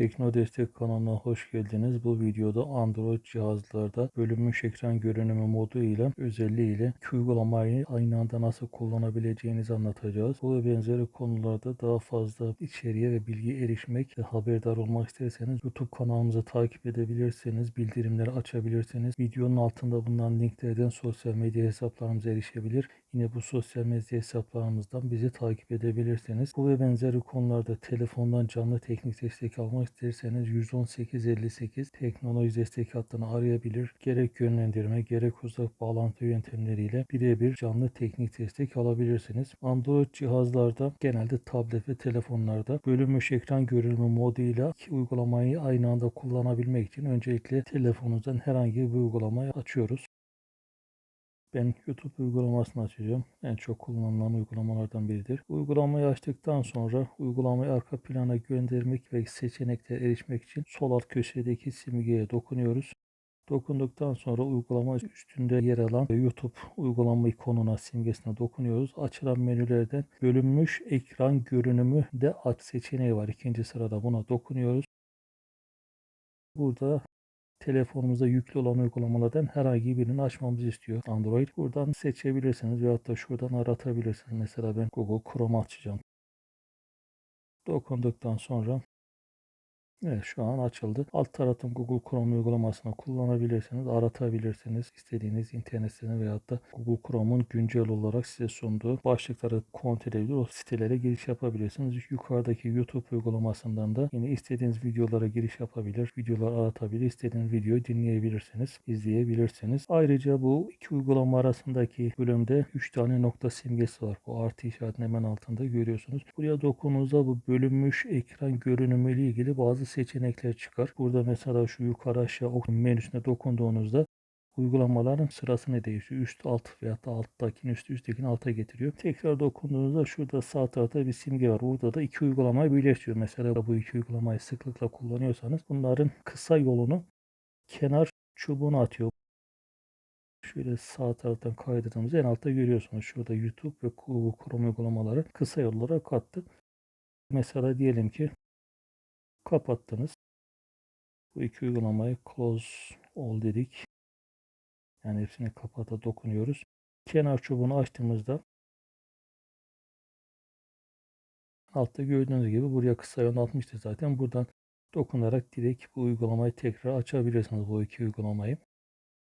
Tekno Destek kanalına hoş geldiniz. Bu videoda Android cihazlarda bölünmüş ekran görünümü modu ile özelliği ile iki uygulamayı aynı anda nasıl kullanabileceğinizi anlatacağız. Bu ve benzeri konularda daha fazla içeriğe ve bilgi erişmek ve haberdar olmak isterseniz YouTube kanalımızı takip edebilirsiniz. Bildirimleri açabilirsiniz. Videonun altında bulunan linklerden sosyal medya hesaplarımıza erişebilir. Yine bu sosyal medya hesaplarımızdan bizi takip edebilirsiniz. Bu ve benzeri konularda telefondan canlı teknik destek almak isterseniz 11858 teknoloji destek hattını arayabilir. Gerek yönlendirme gerek uzak bağlantı yöntemleriyle birebir canlı teknik destek alabilirsiniz. Android cihazlarda genelde tablet ve telefonlarda bölünmüş ekran görünümü moduyla iki uygulamayı aynı anda kullanabilmek için öncelikle telefonunuzdan herhangi bir uygulamayı açıyoruz. Ben YouTube uygulamasını açacağım. En çok kullanılan uygulamalardan biridir. Uygulamayı açtıktan sonra uygulamayı arka plana göndermek ve seçeneklere erişmek için sol alt köşedeki simgeye dokunuyoruz. Dokunduktan sonra uygulama üstünde yer alan YouTube uygulama ikonuna simgesine dokunuyoruz. Açılan menülerden bölünmüş ekran görünümü de aç seçeneği var. İkinci sırada buna dokunuyoruz. Burada telefonumuzda yüklü olan uygulamalardan herhangi birini açmamızı istiyor Android. Buradan seçebilirsiniz veyahut da şuradan aratabilirsiniz. Mesela ben Google Chrome açacağım. Dokunduktan sonra Evet şu an açıldı. Alt taraftan Google Chrome uygulamasını kullanabilirsiniz. Aratabilirsiniz. istediğiniz internet sitesini veyahut da Google Chrome'un güncel olarak size sunduğu başlıkları kontrol edebilir. O sitelere giriş yapabilirsiniz. Yukarıdaki YouTube uygulamasından da yine istediğiniz videolara giriş yapabilir. Videolar aratabilir. istediğiniz videoyu dinleyebilirsiniz. izleyebilirsiniz. Ayrıca bu iki uygulama arasındaki bölümde 3 tane nokta simgesi var. Bu artı işaretinin hemen altında görüyorsunuz. Buraya dokunduğunuzda bu bölünmüş ekran görünümü ile ilgili bazı seçenekler çıkar. Burada mesela şu yukarı aşağı menüsüne dokunduğunuzda uygulamaların sırasını değiştiriyor. Üst alt veya da alttakini üst üsttekini alta getiriyor. Tekrar dokunduğunuzda şurada sağ tarafta bir simge var. Burada da iki uygulamayı birleştiriyor. Mesela bu iki uygulamayı sıklıkla kullanıyorsanız bunların kısa yolunu kenar çubuğuna atıyor. Şöyle sağ taraftan kaydırdığımızda en altta görüyorsunuz. Şurada YouTube ve Chrome uygulamaları kısa yollara kattı. Mesela diyelim ki kapattınız. Bu iki uygulamayı close all dedik. Yani hepsini kapata dokunuyoruz. Kenar çubuğunu açtığımızda altta gördüğünüz gibi buraya kısa yol atmıştı zaten. Buradan dokunarak direkt bu uygulamayı tekrar açabilirsiniz bu iki uygulamayı.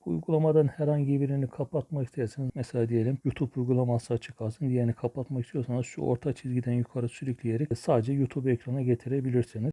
Bu uygulamadan herhangi birini kapatmak isterseniz mesela diyelim YouTube uygulaması açık kalsın. Diğerini kapatmak istiyorsanız şu orta çizgiden yukarı sürükleyerek sadece YouTube ekrana getirebilirsiniz.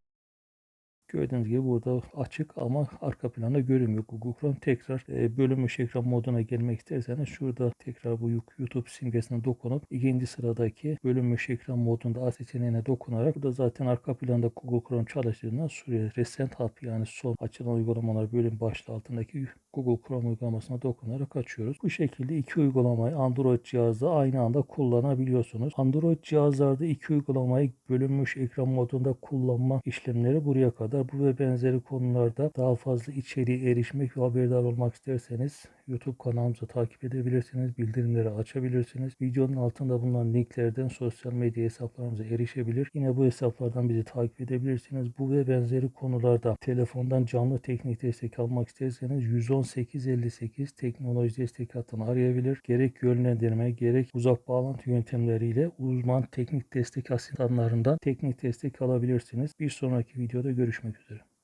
Gördüğünüz gibi burada açık ama arka planda görünmüyor. Google Chrome tekrar e, bölünmüş ekran moduna gelmek isterseniz şurada tekrar bu YouTube simgesine dokunup ikinci sıradaki bölünmüş ekran modunda A seçeneğine dokunarak burada zaten arka planda Google Chrome çalıştığından şuraya Recent Hub yani son açılan uygulamalar bölüm başlığı altındaki Google Chrome uygulamasına dokunarak açıyoruz. Bu şekilde iki uygulamayı Android cihazda aynı anda kullanabiliyorsunuz. Android cihazlarda iki uygulamayı bölünmüş ekran modunda kullanma işlemleri buraya kadar. Bu ve benzeri konularda daha fazla içeriğe erişmek ve haberdar olmak isterseniz YouTube kanalımızı takip edebilirsiniz. Bildirimleri açabilirsiniz. Videonun altında bulunan linklerden sosyal medya hesaplarımıza erişebilir. Yine bu hesaplardan bizi takip edebilirsiniz. Bu ve benzeri konularda telefondan canlı teknik destek almak isterseniz 11858 teknoloji destek hattını arayabilir. Gerek yönlendirme gerek uzak bağlantı yöntemleriyle uzman teknik destek asistanlarından teknik destek alabilirsiniz. Bir sonraki videoda görüşmek üzere.